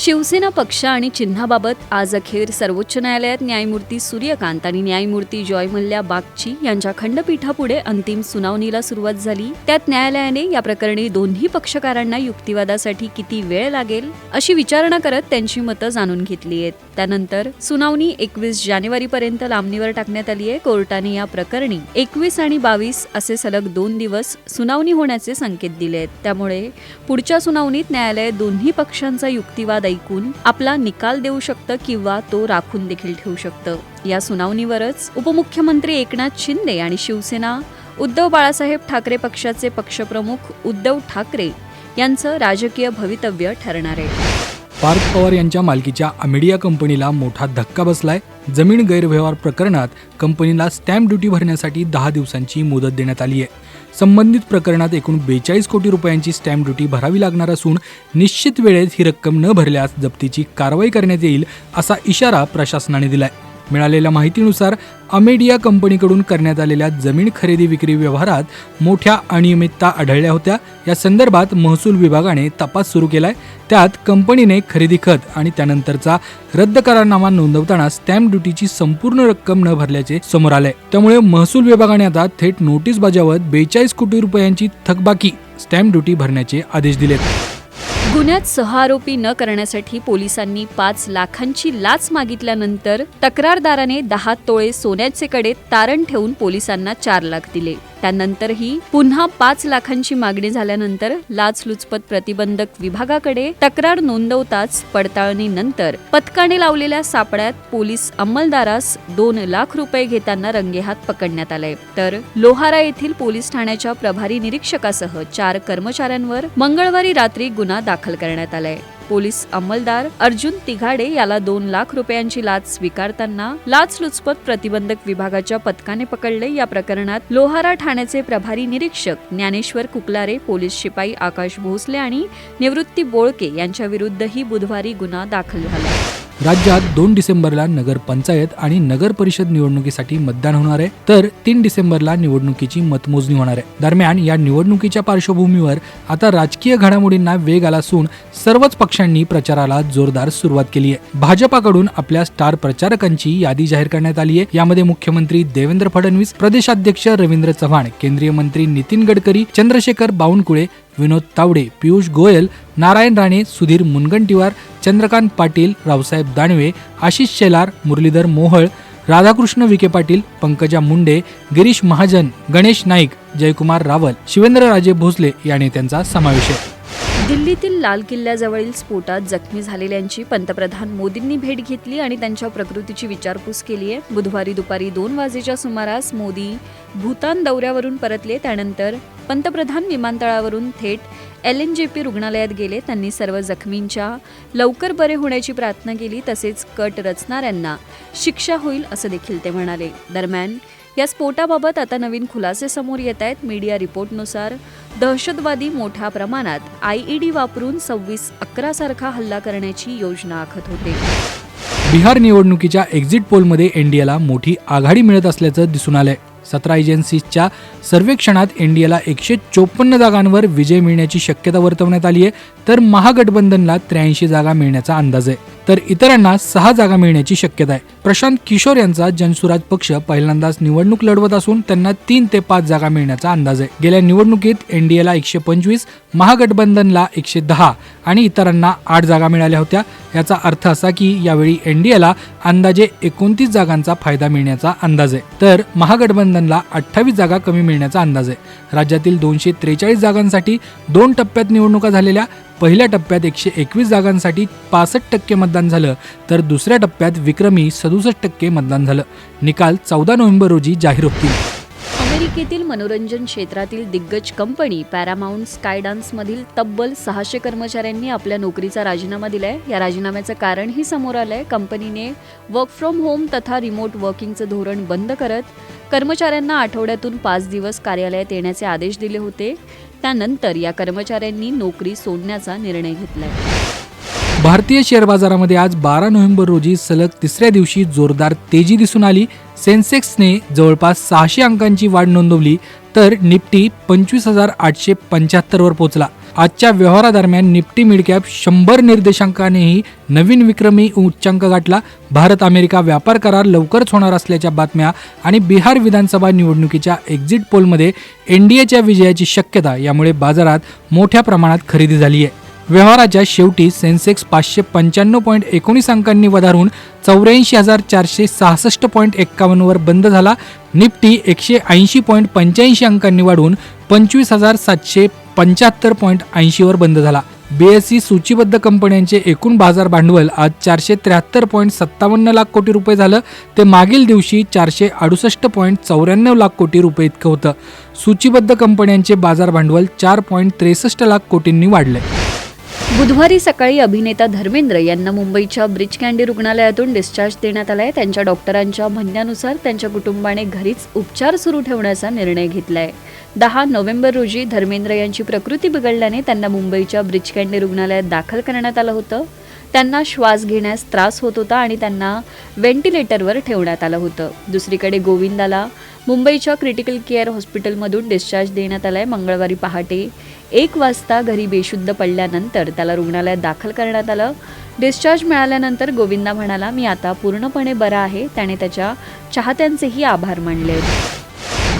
शिवसेना पक्ष आणि चिन्हाबाबत आज अखेर सर्वोच्च न्यायालयात न्यायमूर्ती सूर्यकांत आणि न्यायमूर्ती जॉय मल्ल्या बागची यांच्या खंडपीठापुढे अंतिम सुनावणीला सुरुवात झाली. त्यात न्यायालयाने या प्रकरणी दोन्ही पक्षकारांना युक्तिवादासाठी किती वेळ लागेल अशी विचारणा करत त्यांची मतं जाणून घेतली आहेत. त्यानंतर सुनावणी एकवीस जानेवारीपर्यंत लांबणीवर टाकण्यात आली आहे. कोर्टाने या प्रकरणी एकवीस आणि बावीस असे सलग दोन दिवस सुनावणी होण्याचे संकेत दिले आहेत. त्यामुळे पुढच्या सुनावणीत न्यायालय दोन्ही पक्षांचा युक्तिवाद ऐकून आपला निकाल देऊ शकतं किंवा तो राखून देखील ठेवू शकतं. या सुनावणीवरच उपमुख्यमंत्री एकनाथ शिंदे आणि शिवसेना उद्धव बाळासाहेब ठाकरे पक्षाचे पक्षप्रमुख उद्धव ठाकरे यांचं राजकीय भवितव्य ठरणार आहे. पार्थ पवार यांच्या मालकीच्या अमेडिया कंपनीला मोठा धक्का बसलाय. जमीन गैरव्यवहार प्रकरणात कंपनीला स्टॅम्प ड्युटी भरण्यासाठी दहा दिवसांची मुदत देण्यात आली आहे संबंधित प्रकरणात एकूण बेचाळीस कोटी रुपयांची स्टॅम्प ड्युटी भरावी लागणार असून निश्चित वेळेत ही रक्कम न भरल्यास जप्तीची कारवाई करण्यात येईल असा इशारा प्रशासनाने दिलाय. मिळालेल्या माहितीनुसार अमेडिया कंपनीकडून करण्यात आलेल्या जमीन खरेदी विक्री व्यवहारात मोठ्या अनियमितता आढळल्या होत्या. या संदर्भात महसूल विभागाने तपास सुरू केलाय. त्यात कंपनीने खरेदी खत आणि त्यानंतरचा रद्द करारनामा नोंदवताना स्टॅम्प ड्युटीची संपूर्ण रक्कम न भरल्याचे समोर आले त्यामुळे महसूल विभागाने आता थेट नोटीस बजावत बेचाळीस कोटी रुपयांची थकबाकी स्टॅम्प ड्युटी भरण्याचे आदेश दिलेत. गुन्ह्यात सह आरोपी न करण्यासाठी पोलिसांनी पाच लाखांची लाच मागितल्यानंतर तक्रारदाराने दहा तोळे सोन्याचे कडे तारण ठेवून पोलिसांना चार लाख दिले. त्यानंतरही पुन्हा पाच लाखांची मागणी झाल्यानंतर लाचलुचपत प्रतिबंधक विभागाकडे तक्रार नोंदवताच पडताळणीनंतर पथकाने लावलेल्या सापड्यात पोलीस अंमलदारास दोन लाख रुपये घेताना रंगेहात पकडण्यात आले. तर लोहारा येथील पोलीस ठाण्याच्या प्रभारी निरीक्षकासह चार कर्मचाऱ्यांवर मंगळवारी रात्री गुन्हा दाखल करण्यात आलाय. पोलीस अंमलदार अर्जुन तिघाडे याला दोन लाख रुपयांची लाच स्वीकारताना लाचलुचपत प्रतिबंधक विभागाच्या पथकाने पकडले. या प्रकरणात लोहारा ठाण्याचे प्रभारी निरीक्षक ज्ञानेश्वर कुकलारे पोलीस शिपाई आकाश भोसले आणि निवृत्ती बोळके यांच्या विरुद्धही बुधवारी गुन्हा दाखल झाला. राज्यात दोन डिसेंबरला नगर पंचायत आणि नगर परिषद निवडणुकीसाठी मतदान होणार आहे. तर तीन डिसेंबरला निवडणुकीची मतमोजणी होणार आहे. दरम्यान या निवडणुकीच्या पार्श्वभूमीवर आता राजकीय घडामोडींना वेग आला असून सर्वच पक्षांनी प्रचाराला जोरदार सुरुवात केली आहे. भाजपाकडून आपल्या स्टार प्रचारकांची यादी जाहीर करण्यात आली आहे. यामध्ये मुख्यमंत्री देवेंद्र फडणवीस प्रदेशाध्यक्ष रवींद्र चव्हाण केंद्रीय मंत्री नितीन गडकरी चंद्रशेखर बावनकुळे विनोद तावडे पियुष गोयल नारायण राणे सुधीर मुनगंटीवार चंद्रकांत पाटील रावसाहेब दानवे आशिष शेलार मुरलीधर मोहळ राधाकृष्ण विखे पाटील पंकजा मुंडे गिरीश महाजन गणेश नाईक जयकुमार रावल शिवेंद्रराजे भोसले या नेत्यांचा समावेश आहे. दिल्लीतील लाल किल्ल्याजवळील स्फोटात जखमी झालेल्यांची पंतप्रधान मोदींनी भेट घेतली आणि त्यांच्या प्रकृतीची विचारपूस केली आहे. बुधवारी दुपारी दोन वाजेच्या सुमारास मोदी भूतान दौऱ्यावरून परतले. त्यानंतर पंतप्रधान विमानतळावरून थेट एल एन जे पी रुग्णालयात गेले. त्यांनी सर्व जखमींच्या लवकर बरे होण्याची प्रार्थना केली. तसेच कट रचणाऱ्यांना शिक्षा होईल असं देखील ते म्हणाले. दरम्यान या स्फोटाबाबत आता नवीन खुलासे समोर येत आहेत. मीडिया रिपोर्टनुसार दहशतवादी मोठ्या प्रमाणात आयईडी वापरून सव्वीस अकरा सारखा हल्ला करण्याची योजना आखत होते. बिहार निवडणुकीच्या एक्झिट पोलमध्ये एनडीएला मोठी आघाडी मिळत असल्याचं दिसून आलंय. सतरा एजन्सीजच्या सर्वेक्षणात एनडीएला एकशे चोपन्न जागांवर विजय मिळण्याची शक्यता वर्तवण्यात आली आहे तर महागठबंधनला त्र्याऐंशी जागा मिळण्याचा अंदाज आहे. तर इतरांना सहा जागा मिळण्याची शक्यता आहे. प्रशांत किशोर यांचा जनसुराज पक्ष पहिल्यांदाच निवडणूक लढवत असून त्यांना तीन ते पाच जागा मिळण्याचा अंदाज आहे. गेल्या निवडणुकीत एनडीएला एकशे पंचवीस महागठबंधनला एकशे दहा आणि इतरांना आठ जागा मिळाल्या होत्या. याचा अर्थ असा की यावेळी एनडीएला अंदाजे एकोणतीस जागांचा फायदा मिळण्याचा अंदाज आहे. तर महागठबंधनला अठ्ठावीस जागा कमी मिळण्याचा अंदाज आहे. राज्यातील दोनशे त्रेचाळीस जागांसाठी दोन टप्प्यात निवडणुका झालेल्या पहिल्या टप्प्यात एकशे एकवीस जागांसाठी पासष्ट टक्के मतदान झालं तर दुसऱ्या टप्प्यात विक्रमी सदुसष्ट टक्के मतदान झालं. निकाल चौदा नोव्हेंबर रोजी जाहीर होतील. अमेरिकेतील मनोरंजन क्षेत्रातील दिग्गज कंपनी पॅरामाऊंट स्कायडान्समधील तब्बल सहाशे कर्मचाऱ्यांनी आपल्या नोकरीचा राजीनामा दिलाय. या राजीनाम्याचं कारणही समोर आलंय. कंपनीने वर्क फ्रॉम होम तथा रिमोट वर्किंगचं धोरण बंद करत कर्मचाऱ्यांना आठवड्यातून पाच दिवस कार्यालयात येण्याचे आदेश दिले होते. त्यानंतर या कर्मचाऱ्यांनी नोकरी सोडण्याचा निर्णय घेतलाय. भारतीय शेअर बाजारामध्ये आज बारा नोव्हेंबर रोजी सलग तिसऱ्या दिवशी जोरदार तेजी दिसून आली. सेन्सेक्सने जवळपास सहाशे अंकांची वाढ नोंदवली तर निफ्टी पंचवीस हजार आठशे पंच्याहत्तरवर पोहोचला. आजच्या व्यवहारादरम्यान निफ्टी मिडकॅप शंभर निर्देशांकानेही नवीन विक्रमी उच्चांक गाठला. भारत अमेरिका व्यापार करार लवकरच होणार असल्याच्या बातम्या आणि बिहार विधानसभा निवडणुकीच्या एक्झिट पोलमध्ये एनडीएच्या विजयाची शक्यता यामुळे बाजारात मोठ्या प्रमाणात खरेदी झाली आहे व्यवहाराच्या शेवटी सेन्सेक्स पाचशे पंच्याण्णव पॉईंट एकोणीस अंकांनी वधारून चौऱ्याऐंशी हजार चारशे सहासष्ट पॉईंट एक्कावन्नवर बंद झाला. निफ्टी एकशे ऐंशी पॉईंट पंच्याऐंशी अंकांनी वाढून पंचवीस हजार सातशे पंच्याहत्तर पॉईंट ऐंशीवर बंद झाला. बीएससी सूचीबद्ध कंपन्यांचे एकूण बाजार भांडवल आज चारशे त्र्याहत्तर पॉईंट सत्तावन्न लाख कोटी रुपये झालं. ते मागील दिवशी चारशे अडुसष्ट पॉईंट चौऱ्याण्णव लाख कोटी रुपये इतकं होतं. सूचीबद्ध कंपन्यांचे बाजार भांडवल चार पॉईंट त्रेसष्ट लाख कोटींनी वाढले बुधवारी सकाळी अभिनेता धर्मेंद्र यांना मुंबईच्या ब्रिज कँडी रुग्णालयातून डिस्चार्ज देण्यात आलाय त्यांच्या डॉक्टरांच्या म्हणण्यानुसार त्यांच्या कुटुंबाने घरीच उपचार सुरू ठेवण्याचा निर्णय घेतलाय. दहा नोव्हेंबर रोजी धर्मेंद्र यांची प्रकृती बिघडल्याने त्यांना मुंबईच्या ब्रिज कँडी रुग्णालयात दाखल करण्यात आलं होतं. त्यांना श्वास घेण्यास त्रास होत होता आणि त्यांना व्हेंटिलेटरवर ठेवण्यात आलं होतं. दुसरीकडे गोविंदाला मुंबईच्या क्रिटिकल केअर हॉस्पिटलमधून डिस्चार्ज देण्यात आलाय. मंगळवारी पहाटे एक वाजता घरी बेशुद्ध पडल्यानंतर त्याला रुग्णालयात दाखल करण्यात आलं. डिस्चार्ज मिळाल्यानंतर गोविंदा म्हणाला मी आता पूर्णपणे बरा आहे. त्याने त्याच्या चाहत्यांचेही आभार मानले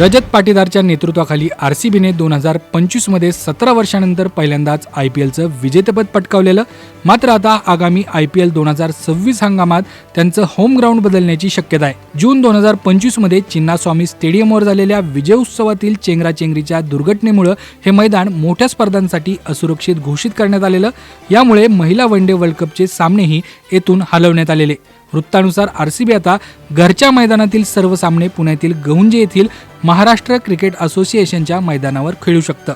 रजत पाटीदारच्या नेतृत्वाखाली आर सी बीने दोन हजार पंचवीसमध्ये सतरा वर्षानंतर पहिल्यांदाच आय पी एलचं विजेतेपद पटकावलेलं. मात्र आता आगामी आय पी एल दोन हजार सव्वीस हंगामात त्यांचं होम ग्राउंड बदलण्याची शक्यता आहे. जून दोन हजार पंचवीसमध्ये चिन्नास्वामी स्टेडियमवर झालेल्या विजय उत्सवातील चेंगराचेंगरीच्या दुर्घटनेमुळं हे मैदान मोठ्या स्पर्धांसाठी असुरक्षित घोषित करण्यात आलेलं. यामुळे महिला वन डे वर्ल्ड कपचे सामनेही येथून हलवण्यात आलेले. वृत्तानुसार आर सी बी आता घरच्या मैदानातील सर्व सामने पुण्यातील गहुंजे येथील महाराष्ट्र क्रिकेट असोसिएशनच्या मैदानावर खेळू शकतं.